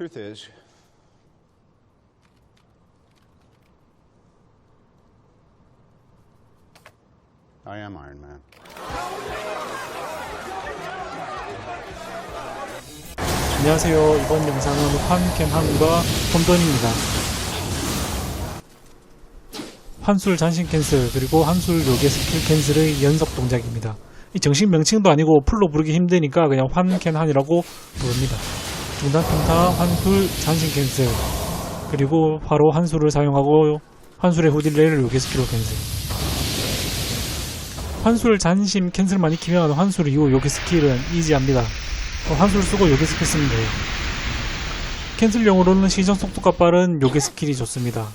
truth is, I am Iron Man. 안녕하세요. 이번 영상은 환캔함과 홈돈입니다. 환술 잔신 캔슬 그리고 환술 요괴 스킬 캔슬의 연속 동작입니다. 이 정식 명칭도 아니고 풀로 부르기 힘드니까 그냥 환캔한이라고 부릅니다. 중단 평타 환술 잔신 캔슬 그리고 바로 환술을 사용하고 환술의 후딜레이를 요괴 스킬로 캔슬 환술 잔심 캔슬만 익히면 환술 이후 요괴 스킬은 이지합니다. 어, 한술 쓰고 요괴 스킬 쓰면 돼요. 캔슬용으로는 시전 속도가 빠른 요괴 스킬이 좋습니다.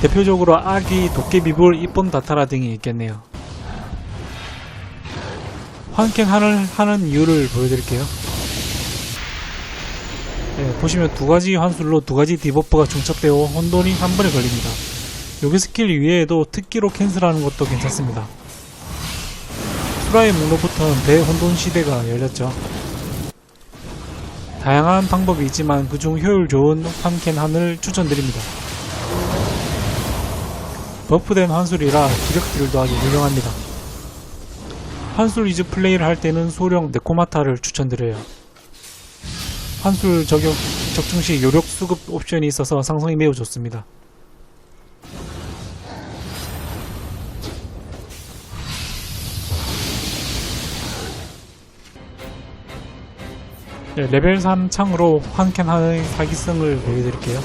대표적으로 아기, 도깨비불, 이쁜 다타라 등이 있겠네요. 환캔 하는, 하는 이유를 보여드릴게요. 네, 보시면 두 가지 환술로 두 가지 디버프가 중첩되어 혼돈이 한 번에 걸립니다. 요괴 스킬 이외에도 특기로 캔슬하는 것도 괜찮습니다. 수라의 목록부터는 대혼돈 시대가 열렸죠. 다양한 방법이 있지만 그중 효율 좋은 환캔 한을 추천드립니다. 버프된 환술이라 기력 딜도 아주 유명합니다. 환술 위즈 플레이를 할 때는 소령 네코마타를 추천드려요. 환술 적용, 적중 시 요력 수급 옵션이 있어서 상성이 매우 좋습니다. 네, 레벨 3 창으로 환캔하는 사기성을 보여드릴게요.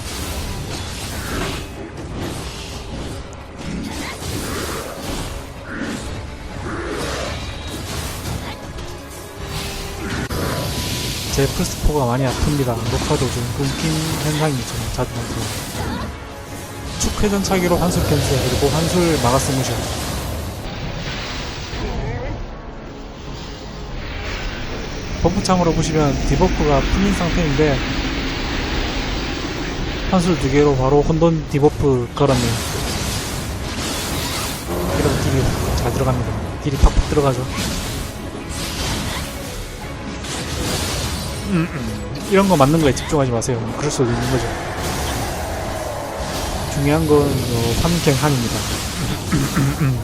제 플스포가 많이 아픕니다. 녹화 도중 끊긴 현상이 좀 자주 나타나요. 축회전 차기로 환술 캔슬 그리고 환술 마가스 무시 버프창으로 보시면 디버프가 풀린 상태인데 한술 두 개로 바로 혼돈 디버프 걸었네요. 이런 딜이 잘 들어갑니다. 딜이 팍팍 들어가죠. 이런 거 맞는 거에 집중하지 마세요. 그럴 수도 있는 거죠. 중요한 건 어, 환경한입니다.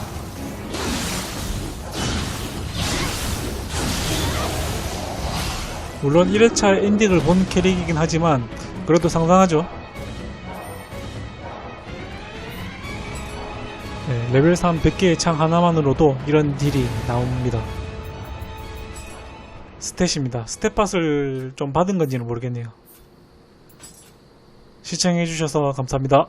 물론 1회차 엔딩을 본 캐릭이긴 하지만 그래도 상당하죠. 네, 레벨 3 100개의 창 하나만으로도 이런 딜이 나옵니다. 스탯입니다. 스탯팟을 좀 받은 건지는 모르겠네요. 시청해주셔서 감사합니다.